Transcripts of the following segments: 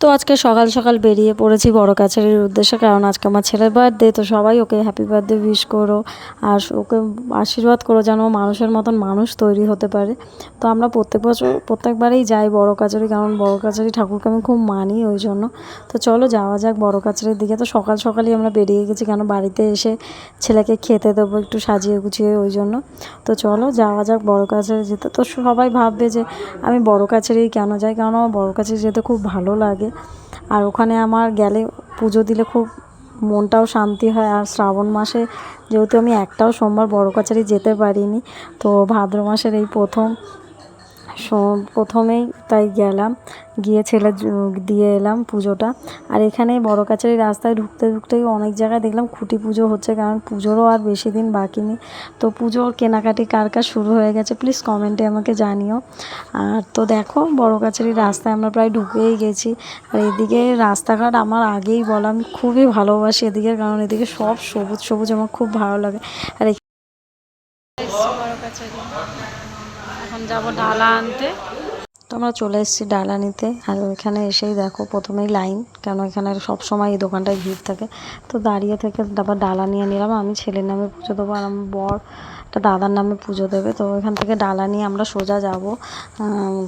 তো আজকে সকাল সকাল বেরিয়ে পড়েছি বড় কাছারির উদ্দেশ্যে, কারণ আজকে আমার ছেলের বার্থডে তো সবাই ওকে হ্যাপি বার্থডে উইশ করো আর ওকে আশীর্বাদ করো যেন মানুষের মতন মানুষ তৈরি হতে পারে। তো আমরা প্রত্যেক বছর, প্রত্যেকবারেই যাই বড় কাছারি, কারণ বড় কাছারি ঠাকুরকে আমি খুব মানি ওই জন্য। তো চলো যাওয়া যাক বড় কাছারির দিকে। তো সকাল সকালই আমরা বেরিয়ে গেছি, কেন বাড়িতে এসে ছেলেকে খেতে দেবো একটু সাজিয়ে গুছিয়ে ওই জন্য। তো চলো যাওয়া যাক বড় কাছারি যেতে। তো সবাই ভাববে যে আমি বড় কাছারি কেন যাই কারণ আমার বড় কাছারি যেতে খুব ভালো লাগে। আর ওখানে আমার গেলে পুজো দিলে খুব মনটাও শান্তি হয়। আর শ্রাবণ মাসে যেহেতু আমি একটাও সোমবার বড় কাছারি যেতে পারিনি, তো ভাদ্র মাসের এই প্রথম প্রথমেই তাই গেলাম। গিয়ে ছেলে দিয়ে এলাম পুজোটা। আর এখানে বড় কাছারি রাস্তায় ঢুকতে ঢুকতেই অনেক জায়গায় দেখলাম খুঁটি পুজো হচ্ছে, কারণ পুজোরও আর বেশি দিন বাকি নেই। তো পুজোর কেনাকাটি কার কার শুরু হয়ে গেছে প্লিজ কমেন্টে আমাকে জানিও। আর তো দেখো, বড় কাছারি রাস্তায় আমরা প্রায় ঢুকেই গেছি। আর এদিকে রাস্তাঘাট আমার আগেই বলা, আমি খুবই ভালোবাসি এদিকে, কারণ এদিকে সব সবুজ সবুজ, আমার খুব ভালো লাগে। আর এই- এখন যাব ডালা আনতে। তো আমরা চলে এসেছি ডালা নিতে। আর ওইখানে এসেই দেখো প্রথমেই লাইন, কেন এখানে সব সময় এই দোকানটায় ভিড় থাকে। তো দাঁড়িয়ে থেকে আবার ডালা নিয়ে নিলাম। আমি ছেলের নামে পুজো দেবো আর আমার বর একটা দাদার নামে পুজো দেবে। তো ওইখান থেকে ডালা নিয়ে আমরা সোজা যাব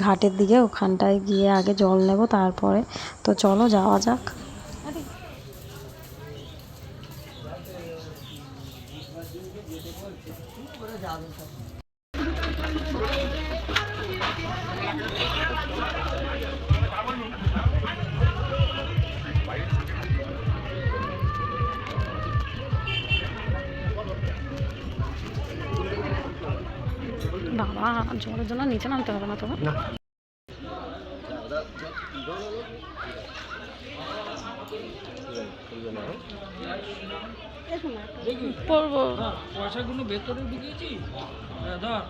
ঘাটের দিকে। ওখানটায় গিয়ে আগে জল নেব, তারপরে তো চলো যাওয়া যাক। বাবা জলের জন্য নিচে নামতে হবে না তোমার? পড়ব। পয়সাগুলো ভেতরে ঢুকিয়েছি। হ্যাঁ, ধর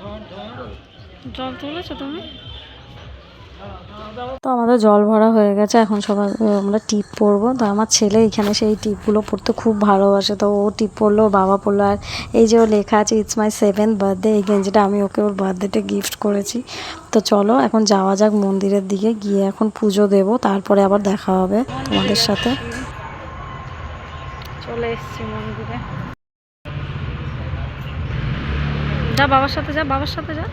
ধর ধর জল তুলেছো তুমি? তো আমাদের জল ভরা হয়ে গেছে, এখন সবাই আমরা টিপ পরবো। তো আমার ছেলে এখানে সেই টিপগুলো পড়তে খুব ভালোবাসে। তো ও টিপ পরলো বাবা পরলো আর এই যে ও লেখা আছে ইটস মাই সেভেন্থ বার্থডে এই গেঞ্জিটা আমি ওকে ওর বার্থডেতে গিফট করেছি। তো চলো, এখন যাওয়া যাক মন্দিরের দিকে, গিয়ে এখন পুজো দেবো, তারপরে আবার দেখা হবে তোমাদের সাথে। চলে এসছি মন্দিরে। যা বাবার সাথে যা, বাবার সাথে যা।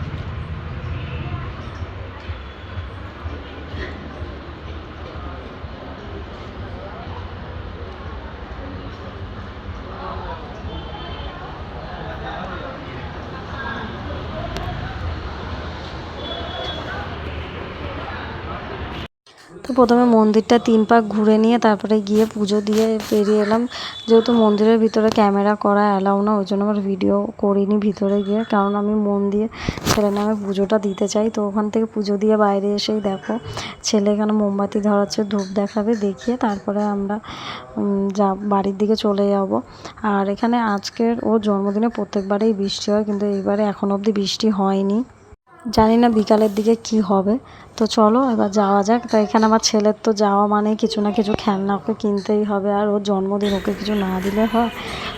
তো প্রথমে মন্দিরটা তিন পাক ঘুরে নিয়ে তারপরে গিয়ে পুজো দিয়ে বেরিয়ে এলাম। যেহেতু মন্দিরের ভিতরে ক্যামেরা করা অ্যালাউ না, ওই জন্য আমার ভিডিও করিনি ভিতরে গিয়ে। কারণ আমি মন দিয়ে ছেলে নামে পুজোটা দিতে চাই, তো ওখান থেকে পুজো দিয়ে বাইরে এসেই দেখো। ছেলে এখানে মোমবাতি ধরাচ্ছে, ধূপ দেখাবে, দেখিয়ে তারপরে আমরা যা, বাড়ির দিকে চলে যাব। আর এখানে আজকের ওর জন্মদিনে প্রত্যেকবারেই বৃষ্টি হয়, কিন্তু এইবারে এখন অবধি বৃষ্টি হয়নি। জানি না বিকালের দিকে কি হবে। তো চলো, এবার যাওয়া যাক। তো এখানে আমার ছেলের তো যাওয়া মানে কিছু না কিছু খেলনা ওকে কিনতেই হবে আর ওর জন্মদিন, ওকে কিছু না দিলে হয়।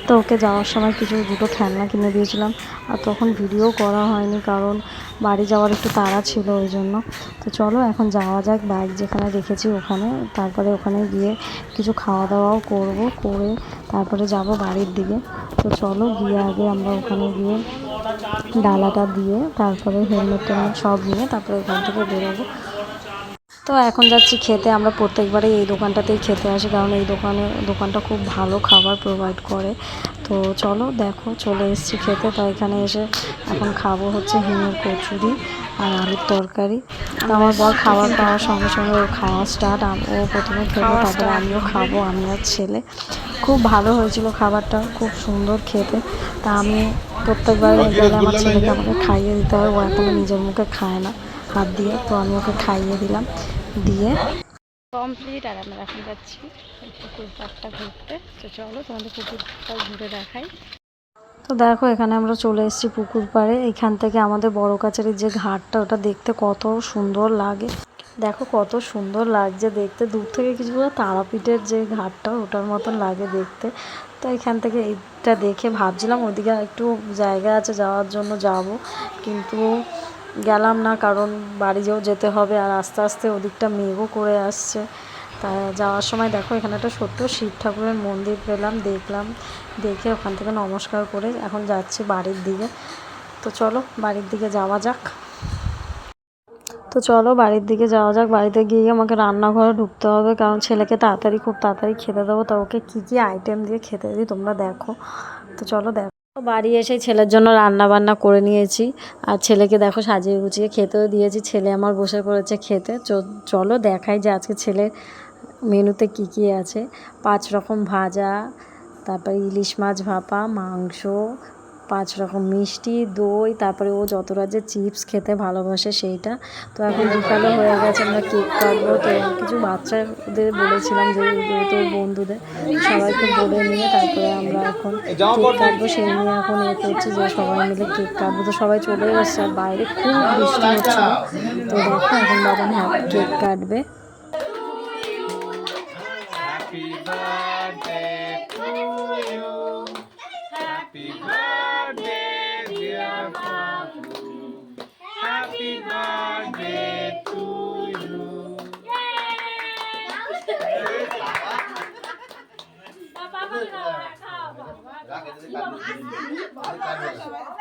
তো ওকে যাওয়ার সময় কিছু দুটো খেলনা কিনে দিয়েছিলাম আর তখন ভিডিও করা হয়নি কারণ বাড়ি যাওয়ার একটু তাড়া ছিল ওই জন্য। তো চলো, এখন যাওয়া যাক বাইক যেখানে রেখেছি ওখানে। তারপরে ওখানে গিয়ে কিছু খাওয়া দাওয়াও করব, করে তারপরে যাব বাড়ির দিকে। তো চলো, গিয়ে আগে আমরা ওখানে গিয়ে ডালাটা দিয়ে তারপরে হেলমেট টেলমেট সব নিয়ে তারপরে ওখান থেকে বেরোবো। তো এখন যাচ্ছি খেতে, আমরা প্রত্যেকবারই এই দোকানটাতেই খেতে আসি, কারণ এই দোকানে, দোকানটা খুব ভালো খাবার প্রোভাইড করে। তো চলো দেখো, চলে এসেছি খেতে তো এখানে এসে এখন খাব হচ্ছে হিমের কচুরি আর আলুর তরকারি। আমার বর খাবার খাওয়ার সঙ্গে সঙ্গে ও খাওয়া স্টার্ট ও প্রথমে খেলো, তারপরে আমিও খাব, আমি আর ছেলে। খুব ভালো হয়েছিল খাবারটা খুব সুন্দর খেতে। তা আমি প্রত্যেকবার গেলে আমার ছেলেকে আমাকে খাইয়ে দিতে হয় ও এখনও নিজের মুখে খায় না হাত দিয়ে। তো আমি ওকে খাইয়ে দিলাম দিয়ে। কমপ্লিট আর আমরা এখন যাচ্ছি পুকুর পাড়টা ঘুরতে। তো চলো তোমাদের পুকুর পাড়টা ঘুরে দেখাই। তো দেখো এখানে আমরা চলে এসেছি পুকুর পাড়ে। এখান থেকে আমাদের বড় কাছারির যে ঘাটটা ওটা দেখতে কত সুন্দর লাগে। দেখো কত সুন্দর লাগছে দেখতে। দূর থেকে কিছু বলে তারাপীঠের যে ঘাটটা, ওটার মতন লাগে দেখতে। তো এখান থেকে এটা দেখে ভাবছিলাম ওইদিকে একটু জায়গা আছে যাওয়ার জন্য যাব। কিন্তু গেলাম না কারণ বাড়িও যেতে হবে আর আস্তে আস্তে ওদিকটা মেঘও করে আসছে। তা যাওয়ার সময় দেখো এখানে একটা ছোট্ট শিব ঠাকুরের মন্দির পেলাম, দেখলাম। দেখে ওখান থেকে নমস্কার করে এখন যাচ্ছি বাড়ির দিকে। তো চলো বাড়ির দিকে যাওয়া যাক। তো চলো বাড়ির দিকে যাওয়া যাক। বাড়িতে গিয়ে আমাকে রান্নাঘরে ঢুকতে হবে, কারণ ছেলেকে তাড়াতাড়ি, খুব তাড়াতাড়ি খেতে দেবো। তা ওকে কী কী আইটেম দিয়ে খেতে দিই তোমরা দেখো। তো চলো দেখো বাড়ি এসে ছেলের জন্য রান্না বান্না করে নিয়েছি। আর ছেলেকে দেখো সাজিয়ে গুছিয়ে খেতেও দিয়েছি। ছেলে আমার বসে পড়েছে খেতে। চলো দেখাই যে আজকে ছেলের মেনুতে কি কি আছে। পাঁচ রকম ভাজা, তারপরে ইলিশ মাছ ভাপা, মাংস পাঁচ রকম মিষ্টি দই তারপরে ও যত রাজ্যে চিপস খেতে ভালোবাসে সেইটা। তো এখন বিকালে হয়ে গেছে আমরা কেক কাটবো। তো কিছু বাচ্চাদের বলেছিলাম যে ওর বন্ধুদের সবাইকে বলে নিয়ে তারপরে আমরা এখন কেক কাটবো। সেই নিয়ে এখন এ করছি যে সবাই মিলে কেক কাটবো। তো সবাই চলে এসছে আর বাইরে খুব বৃষ্টি হচ্ছিল তো দেখো এখন বাবা হ্যাঁ কেক কাটবে। Happy birthday. Aslan.